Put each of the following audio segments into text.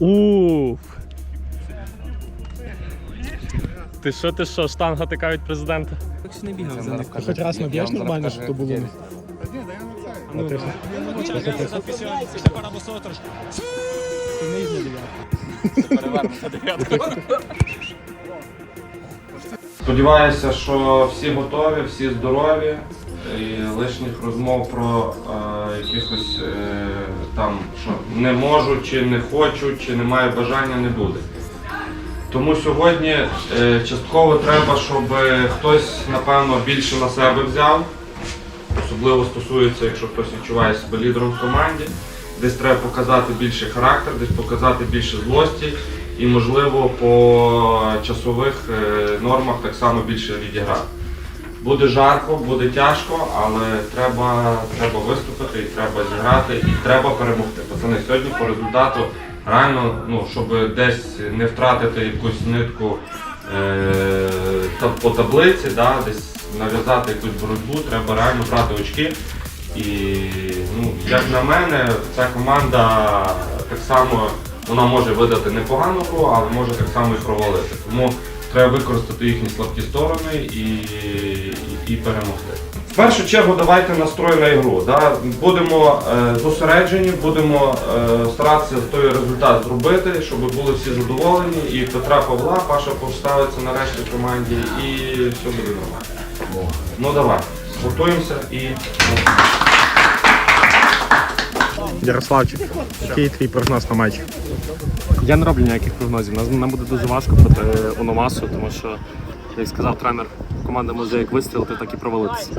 Уф. Ти що, ти що, штанга така від президента? не бігав за них. Хоч раз наб'єш нормально, щоб то було. А тихо. Тихо, тихо. Ти не їздив Сподіваюся, що всі готові, всі здорові. І лишніх розмов про е, якихось е, там, що не можу, чи не хочу, чи не маю бажання, не буде. Тому сьогодні е, частково треба, щоб хтось, напевно, більше на себе взяв. Особливо стосується, якщо хтось відчуває себе лідером в команді. Десь треба показати більше характер, десь показати більше злості і, можливо, по часових е, нормах так само більше відіграти. Буде жарко, буде тяжко, але треба, треба виступити, і треба зіграти, і треба перемогти. Пацани, сьогодні по результату реально, ну, щоб десь не втратити якусь нитку е, та, по таблиці, да, десь нав'язати якусь боротьбу, треба реально брати очки. І ну, як на мене, ця команда так само вона може видати непогану гру, але може так само і провалити. Тому треба використати їхні слабкі сторони і, і, і перемогти. В першу чергу давайте настрой на ігру. Да? Будемо е, зосереджені, будемо е, старатися той результат зробити, щоб були всі задоволені. І Петра Павла, Паша поставиться нарешті в команді і все буде нормально. Ну давай, готуємося і. Ярославчик, який твій прогноз на матч? Я не роблю ніяких прогнозів. Нам, буде дуже важко проти Ономасу, тому що, як сказав тренер, команда може як вистрілити, так і провалитися.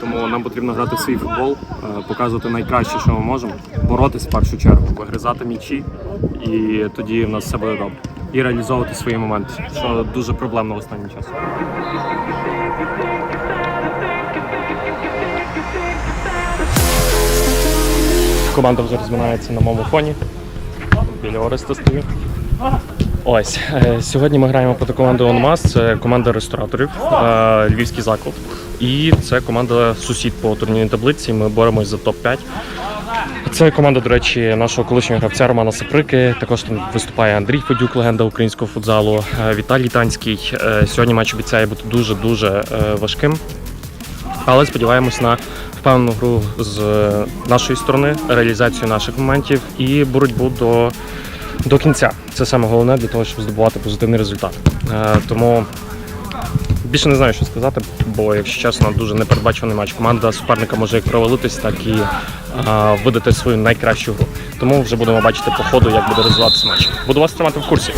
Тому нам потрібно грати в свій футбол, е, показувати найкраще, що ми можемо, боротись в першу чергу, вигризати м'ячі, і тоді в нас все буде добре. І реалізовувати свої моменти, що дуже проблемно в останнім часі. Команда вже розминається на моєму фоні. Біля Ореста стою. Ось е, сьогодні ми граємо проти команди Онмас. Це команда рестораторів, е, львівський заклад. І це команда сусід по турнірній таблиці. Ми боремось за топ-5. Це команда, до речі, нашого колишнього гравця Романа Саприки. Також там виступає Андрій Федюк, легенда українського футзалу, е, Віталій Танський. Сьогодні матч обіцяє бути дуже дуже важким. Але сподіваємось на впевнену гру з нашої сторони, реалізацію наших моментів і боротьбу до, до кінця. Це саме головне для того, щоб здобувати позитивний результат. Е, Тому більше не знаю, що сказати, бо, якщо чесно, дуже непередбачений матч. Команда суперника може як провалитись, так і е, видати свою найкращу гру. Тому вже будемо бачити по ходу, як буде розвиватися матч. Буду вас тримати в курсі.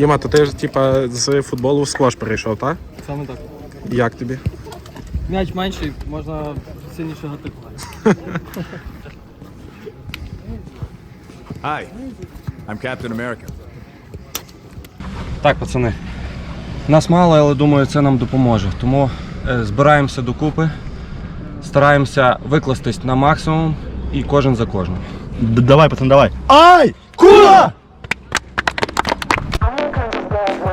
Діма, то ти ж типа з футболу в сквош перейшов, так? Саме так. Як тобі? М'яч менший, можна сильніше гати. Hi, I'm Captain America. Так, пацани. Нас мало, але думаю, це нам допоможе. Тому е, збираємося докупи, стараємося викластись на максимум і кожен за кожним. Давай, пацан, давай. Ай! Thank you.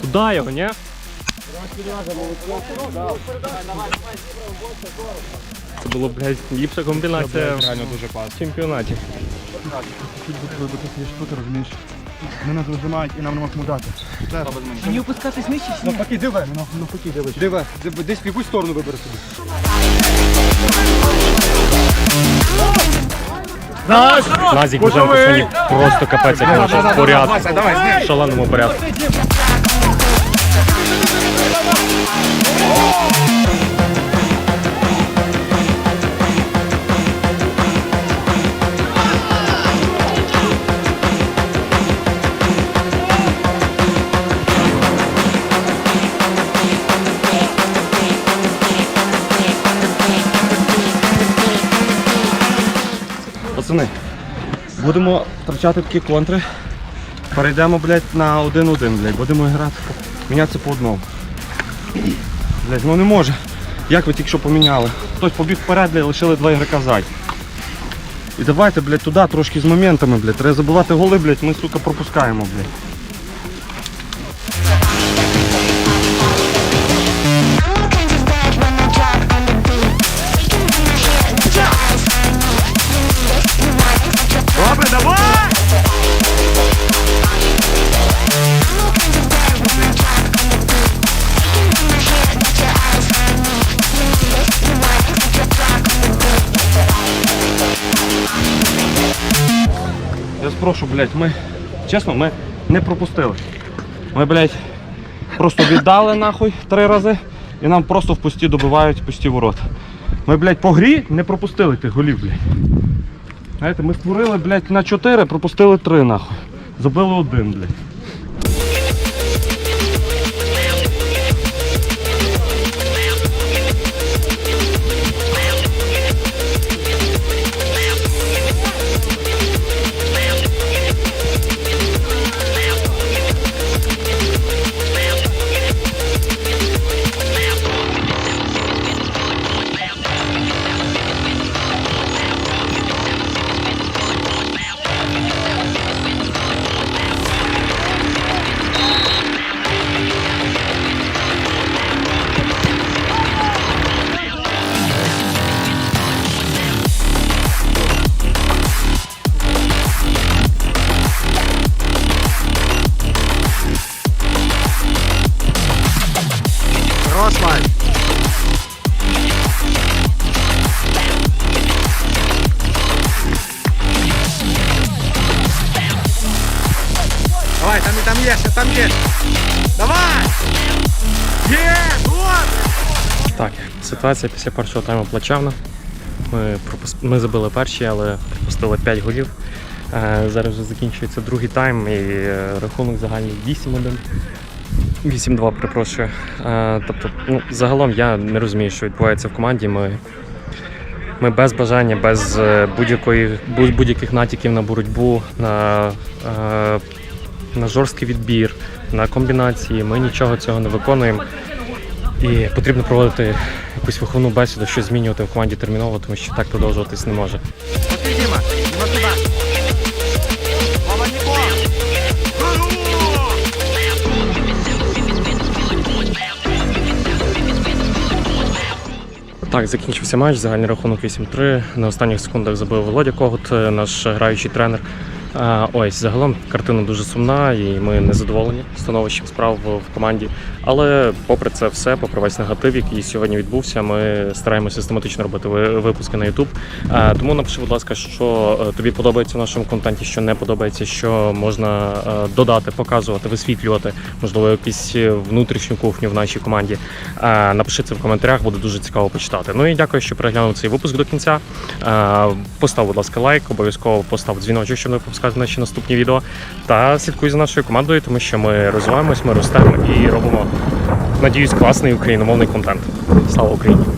Піднімай його, ні? Це було, блядь, ліпша комбінація в чемпіонаті. Нас вижимають і нам нема кому дати. Мені опускатись нижче чи ні? Навпаки, диви. Навпаки, диви. Диви, диви, десь в якусь сторону вибери собі. Назік Боженко сьогодні просто капець, як в порядку. В шаленому порядку. Пацани, будемо втрачати такі контри. Перейдемо, блядь, на один-один, блядь. Будемо грати, мінятися по одному. Блядь, ну не може. Як ви тільки що поміняли? Хтось побіг вперед, блядь, лишили два ігрока ззаді. І давайте, блядь, туди трошки з моментами, блядь. Треба забивати голи, блядь, ми, сука, пропускаємо, блядь. Я спрошу, блядь, ми. Чесно, ми не пропустили. Ми, блядь, просто віддали нахуй три рази і нам просто в пусті добивають пусті ворота. Ми, блядь, по грі не пропустили тих голів, блядь. Знаєте, ми створили, блядь, на чотири, пропустили три, нахуй. Забили один, блядь. Майк. Давай, там, там є, ще там є. Давай! Є! Вот! Так, ситуація після першого тайму плачевна. Ми, пропус... Ми забили перші, але пропустили 5 голів. Е, Зараз вже закінчується другий тайм і е, рахунок загальний 8-1. 8-2, перепрошую. Е, Тобто, ну, загалом я не розумію, що відбувається в команді. Ми, ми без бажання, без е, будь-якої, будь- будь-яких натяків на боротьбу, на, е, на жорсткий відбір, на комбінації. Ми нічого цього не виконуємо. І потрібно проводити якусь виховну бесіду, щось змінювати в команді терміново, тому що так продовжуватись не може. Так, закінчився матч, загальний рахунок 8-3. На останніх секундах забив Володя Когут, е, наш граючий тренер. Ось загалом картина дуже сумна, і ми не задоволені становищем справ в команді. Але попри це все, попри весь негатив, який сьогодні відбувся, ми стараємося систематично робити випуски на YouTube. Тому напиши, будь ласка, що е, тобі подобається в нашому контенті, що не подобається, що можна е, додати, показувати, висвітлювати, можливо, якусь внутрішню кухню в нашій команді. Напиши це в коментарях, буде дуже цікаво почитати. Ну і дякую, що переглянув цей випуск до кінця. Постав, будь ласка, лайк, обов'язково постав дзвіночок, щоб не пропускати наші наступні відео. Та слідкуй за нашою командою, тому що ми розвиваємось, ми ростемо і робимо, надіюсь, класний україномовний контент. Слава Україні!